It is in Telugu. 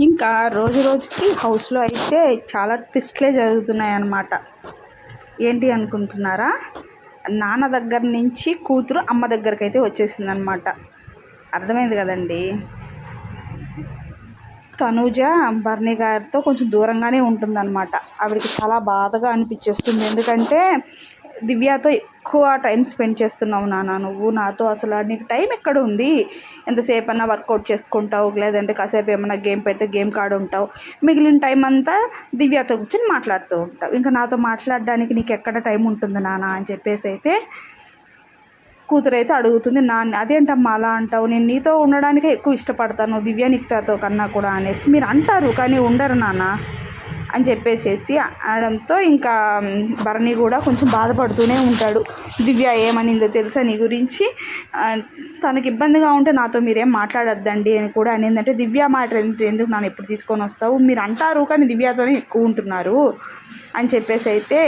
ఇంకా రోజు రోజుకి హౌస్లో అయితే చాలా ట్విస్ట్లే జరుగుతున్నాయి అన్నమాట ఏంటి అనుకుంటున్నారా? నాన్న దగ్గర నుంచి కూతురు అమ్మ దగ్గరికి అయితే వచ్చేసింది అనమాట అర్థమైంది కదండి? తనూజ బర్నీ గారితో కొంచెం దూరంగానే ఉంటుందన్నమాట. ఆవిడకి చాలా బాధగా అనిపించేస్తుంది ఎందుకంటే దివ్యతో ఎక్కువ టైం స్పెండ్ చేస్తున్నావు నాన్న నువ్వు? నాతో అసలు నీకు టైం ఎక్కడ ఉంది? ఎంతసేపు అన్నా వర్కౌట్ చేసుకుంటావు? లేదంటే కాసేపు ఏమైనా గేమ్ పెడితే గేమ్ కాడు ఉంటావు? మిగిలిన టైం అంతా దివ్యతో కూర్చొని మాట్లాడుతూ ఉంటావు. ఇంకా నాతో మాట్లాడడానికి నీకు ఎక్కడ టైం ఉంటుంది నాన్న అని చెప్పేసి అయితే కూతురు అయితే అడుగుతుంది నాన్న అదేంటమ్మా అలా అంటావు? నేను నీతో ఉండడానికే ఎక్కువ ఇష్టపడతాను. దివ్య నిఖితాతో కన్నా కూడా అనేసి. మీరు అంటారు కానీ ఉండరు నాన్న అని చెప్పేసేసి అనడంతో ఇంకా భరణి కూడా కొంచెం బాధపడుతూనే ఉంటాడు. దివ్య ఏమనిందో తెలుసా నీ గురించి? తనకి ఇబ్బందిగా ఉంటే నాతో మీరేం మాట్లాడొద్దండి అని కూడా అనిందంటే దివ్య మాట ఎందుకు నన్ను ఎప్పుడు తీసుకొని వస్తావు? మీరు అంటారు కానీ దివ్యతోనే ఎక్కువ ఉంటున్నారు అని చెప్పేసి అయితే